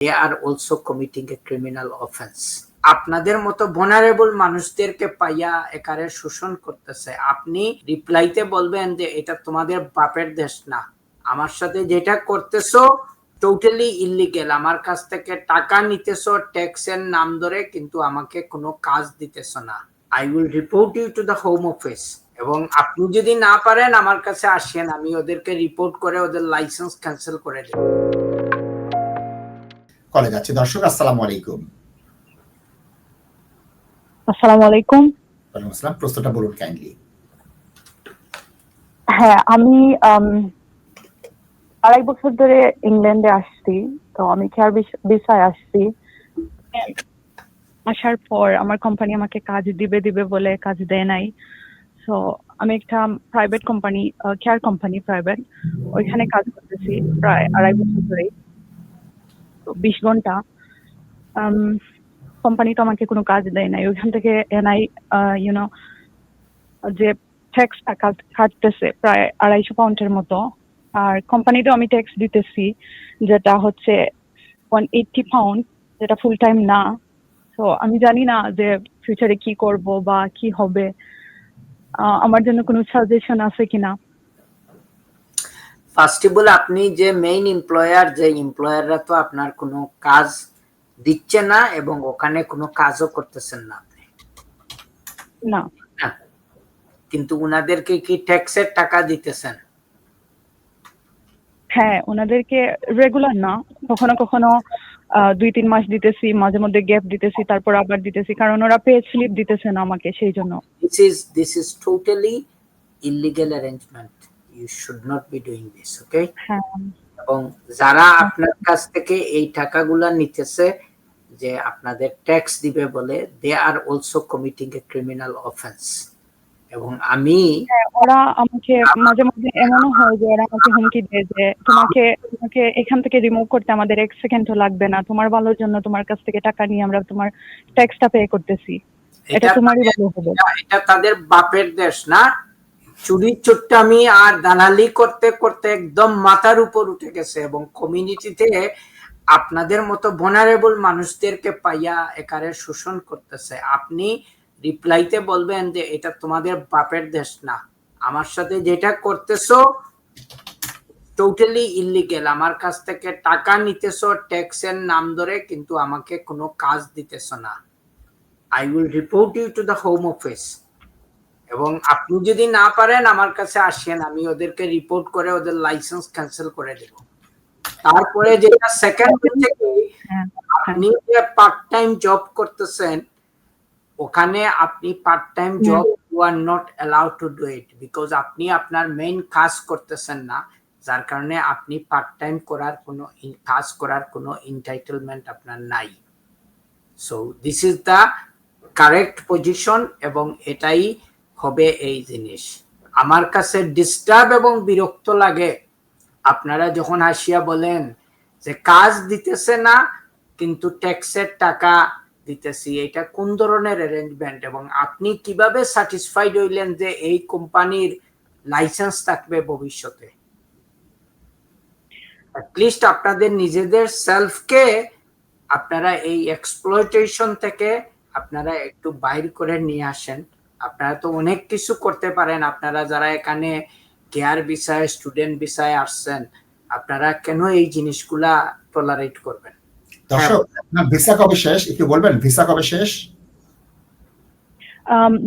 they are also committing a criminal offense. আপনাদের মতো ভনারেবল মানুষদেরকে পাইয়া একারে শোষণ করতেছে। আপনি রিপ্লাইতে বলবেন যে, এটা তোমাদের বাপের দেশ না। আমার সাথে যেটা করতেছো টোটালি ইলিগেল আমার কাছ থেকে টাকা নিতেছো ট্যাক্সের নাম ধরে, কিন্তু আমাকে কোনো কাজ দিতেছো না। I will report you to the home office এবং আপনি যদি না পারেন, আমার কাছে আসেন। আমি ওদেরকে রিপোর্ট করে ওদের লাইসেন্স ক্যান্সেল করে দেব। কলে যাচ্ছি দর্শক আসসালামু আলাইকুম। আসসালামু আলাইকুম। ওয়ালাইকুম আসসালাম। প্রশ্নটা বলুন কাইন্ডলি হ্যাঁ আমি আড়াই বছর ধরে ইংল্যান্ডে আসছি তো আমি কেয়ার ভিসায় আসছি? আসার পর আমার কোম্পানি আমাকে কাজ দিবে দিবে বলে কাজ দেয় নাই। সো আমি একটা private company care company private ওইখানে কাজ করতেছি প্রায় আড়াই বছর ধরে তো বিশ ঘণ্টা কোম্পানি তো আমাকে কোনো কাজ দেয় নাই। ওইখান থেকে এনআই ইউনো যে ট্যাক্সটা কাটতেছে প্রায় আড়াইশো পাউন্ডের মতো। আর কোম্পানিতেও আমি ট্যাক্স দিতেছি, যেটা হচ্ছে ওয়ান এইটটি পাউন্ড যেটা ফুল টাইম না। তো আমি জানি না যে ফিউচারে কি করব বা কি হবে। আমার জন্য কোনো সাজেশন আছে কিনা? ফার্স্ট অফ অল আপনি যে মেইন এমপ্লয়ার যে এমপ্লয়াররা তো আপনার কোনো কাজ দিচ্ছে না এবং ওখানে কোনো কাজও করতেছেন না আপনি। না। কিন্তু উনাদেরকে কি ট্যাক্সের টাকা দিতেছেন? হ্যাঁ ওনাদেরকে রেগুলার না। কখনো কখনো দুই তিন মাস দিতেছি মাঝে মধ্যে গ্যাপ দিতেছি তারপর আবার দিতেছি কারণ ওরা পে স্লিপ দিতেছে না আমাকে সেই জন্য। This is this is totally illegal arrangement you should not be doing this okay এবং যারা আপনার কাছ থেকে এই টাকাগুলা নিতেছে যে আপনাদের ট্যাক্স দিবে বলে they are also committing a criminal offence এবং আমি হ্যাঁ, ওরা আমাকে মাঝে মাঝে এমনও হয় যে ওরা আমাকে হুমকি দেয় যে তোমাকে তোমাকে এখান থেকে রিমুভ করতে আমাদের এক সেকেন্ডও লাগবে না। তোমার ভালোর জন্য তোমার কাছ থেকে টাকা নিয়ে আমরা তোমার ট্যাক্সটা পে করতেছি। এটা তোমারই ভালো হবে। এটা তাদের বাপের দেশ না? চুরি চুট্টামি আর দালালি করতে করতে একদম মাথার উপর উঠে গেছে এবং কমিউনিটিতে আপনাদের মতো ভনারেবল মানুষদেরকে পাইয়া একারে শোষণ করতেছে। আপনি রিপ্লাইতে বলবেন যে, এটা তোমাদের বাপের দেশ না। আমার সাথে যেটা করতেছো টোটালি ইলিগেল আমার কাছ থেকে টাকা নিতেছো ট্যাক্সের নাম ধরে, কিন্তু আমাকে কোনো কাজ দিতেছো না। I will report you to the home office এবং আপনি যদি না পারেন আমার কাছে আসেন আমি ওদেরকে রিপোর্ট করে ওদের লাইসেন্স ক্যান্সেল করে দেব। তারপরে যেটা সেকেন্ড হচ্ছে হ্যাঁ আপনি যে পার্ট টাইম জব করতেছেন ওখানে আপনি part time job you are not allowed to do it because আপনি আপনার মেইন কাজ করতেছেন না যার কারণে আপনি পার্ট টাইম করার কোনো কাজ করার কোনো এন্টাইটেলমেন্ট আপনার নাই। So this is the correct position এবং এটাই হবে এই জিনিস। আমার কাছে ডিস্টার্ব এবং বিরক্ত লাগে। আপনারা যখন আসিয়া বলেন যে, কাজ দিতেছে না, কিন্তু ট্যাক্সের টাকা দিতেছি। এটা কোন ধরনের অ্যারেঞ্জমেন্ট এবং আপনি কীভাবে স্যাটিসফাইড হইলেন যে, এই কোম্পানির লাইসেন্স থাকবে ভবিষ্যতে? অ্যাটলিস্ট আপনাদের নিজেদের সেলফকে আপনারা এই এক্সপ্লয়টেশন থেকে আপনারা একটু বাইর করে নিয়ে আসেন। আপনারা তো অনেক কিছু করতে পারেন। আপনারা যারা এখানে কেয়ার বিষয়ে স্টুডেন্ট বিষয়ে আসছেন আপনারা কেন এই জিনিসগুলা টলারেট করবেন? দর্শক আপনার ভিসা কবে শেষ? একটু বলবেন ভিসা কবে শেষ?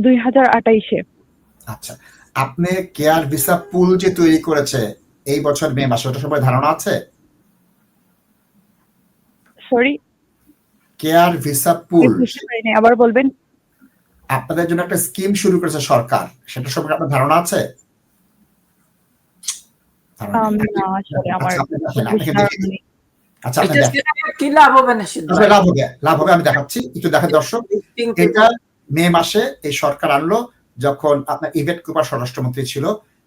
দুই হাজার আঠাইশে। আচ্ছা আপনি কেয়ার ভিসা পুল যে তৈরি করেছে এই বছর মে মাসে ওটা সবাই ধারণা আছে? সরি কেয়ার ভিসা পুল আবার বলবেন? আপনাদের জন্য একটা স্কিম শুরু করেছে সরকার। সেটা সম্পর্কে আপনার ধারণা আছে? আচ্ছা, লাভ হবে লাভ হবে আমি দেখাচ্ছি। একটু দেখেন দর্শক এটা মে মাসে এই সরকার আনলো যখন আপনার ইভেট কুপার স্বরাষ্ট্রমন্ত্রী ছিল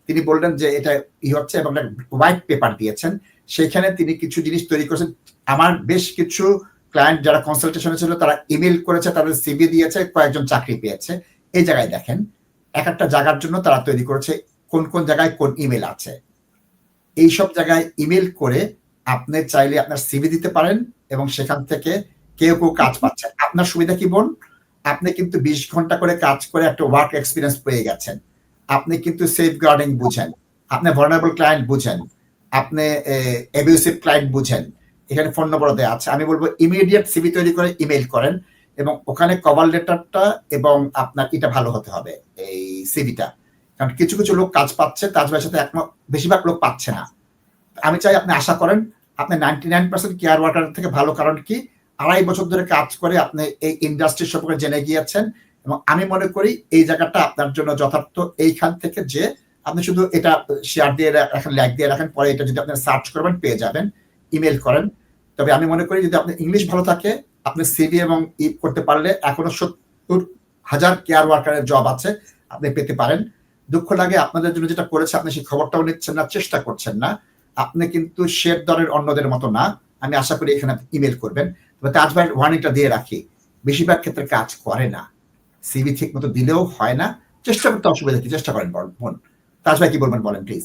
তিনি বললেন যে এটা ই হচ্ছে এবং হোয়াইট পেপার দিয়েছেন। সেখানে তিনি কিছু জিনিস তৈরি করেছেন। আমার বেশ কিছু ক্লায়েন্ট যারা কনসালটেশনে ছিল তারা ইমেল করেছে, তাদের সিভি দিয়েছে, কয়েকজন চাকরি পেয়েছে। এই জায়গায় দেখেন, এক একটা জায়গার জন্য তারা তৈরি করেছে, কোন কোন জায়গায় কোন ইমেল আছে। এই সব জায়গায় ইমেল করে আপনি চাইলে আপনার সিভি দিতে পারেন এবং সেখান থেকে কেউ কেউ কাজ পাচ্ছেন আপনার সুবিধা কি, বোন? আপনি কিন্তু বিশ ঘণ্টা করে কাজ করে একটা ওয়ার্ক এক্সপিরিয়েন্স পেয়ে গেছেন। আপনি কিন্তু সেফ গার্ডিং বুঝেন। আপনি ভার্নাবল ক্লায়েন্ট বুঝেন। আপনি এবিউসিভ ক্লায়েন্ট বুঝেন। এখানে ফোন নম্বর দেওয়া আছে। আমি বলব ইমিডিয়েট সিভি তৈরি করে ইমেল করেন এবং ওখানে কভার লেটারটা এবং আপনার এটা ভালো হতে হবে, এই সিভিটা কারণ কিছু কিছু লোক কাজ পাচ্ছে তাজ ভাইয়ের সাথে একমত বেশিরভাগ লোক পাচ্ছে না। আমি চাই আপনি আশা করেন, আপনি ninety nine percent care worker থেকে ভালো, কারণ কি আড়াই বছর ধরে কাজ করে আপনি এই ইন্ডাস্ট্রি সম্পর্কে জেনে গিয়েছেন এবং আমি মনে করি এই জায়গাটা আপনার জন্য যথার্থ। এইখান থেকে যে আপনি শুধু এটা শেয়ার দিয়ে রাখেন ল্যাগ দিয়ে রাখেন, পরে এটা যদি আপনি সার্চ করবেন, পেয়ে যাবেন। ইমেল করেন। তবে আমি মনে করি যদি আপনার ইংলিশ ভালো থাকে, আপনি সিভি এবং ই করতে পারলে এখনও সত্তর হাজার কেয়ার ওয়ার্কারের জব আছে, আপনি পেতে পারেন। দুঃখ লাগে আপনাদের জন্য যেটা করেছে, আপনি সেই খবরটাও নিচ্ছেন না, চেষ্টা করছেন না। আপনি কিন্তু শের দরের অন্যদের মতো না। আমি আশা করি এখানে ইমেল করবেন। তবে তাজ ভাইয়ের ওয়ার্নিংটা দিয়ে রাখি, বেশিরভাগ ক্ষেত্রে কাজ করে না। সিভি ঠিক মতো দিলেও হয় না। চেষ্টা করতে অসুবিধা কি? চেষ্টা করেন বোন। তাজ ভাই কি বলবেন বলেন প্লিজ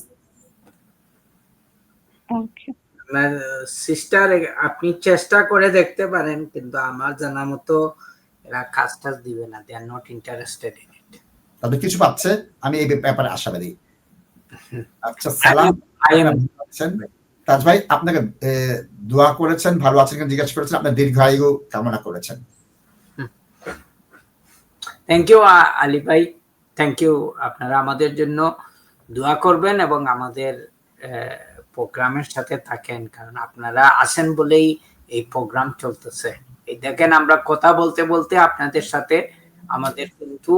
ওকে সিস্টার আপনি চেষ্টা করে দেখতে পারেন কিন্তু আমার জানা মতো এরা কাজ টাজ দিবে না they are not interested in it তাদের কিছু পাচ্ছে? আমি এই ব্যাপারে আশাবাদী। আচ্ছা সালাম। আই এম আছেন? তাজ ভাই আপনাকে দোয়া করেছেন ভালো আছেন কিনা জিজ্ঞাসা করেছেন আপনার দীর্ঘায়ু কামনা করেছেন। থ্যাংক ইউ আলী ভাই। থ্যাংক ইউ আপনারা আমাদের জন্য দোয়া করবেন এবং আমাদের প্রোগ্রামের সাথে থাকেন, কারণ আপনারা আসেন বলেই এই প্রোগ্রাম চলতেছে। এই দেখেন, আমরা কথা বলতে বলতে আপনাদের সাথে আমাদের কিন্তু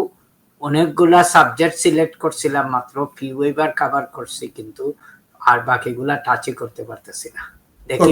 অনেকগুলা সাবজেক্ট সিলেক্ট করছিলাম মাত্র ফি ওয়েবার কভার করছি, কিন্তু আর বাকিগুলা টাচই করতে পারতেছি না। দেখি।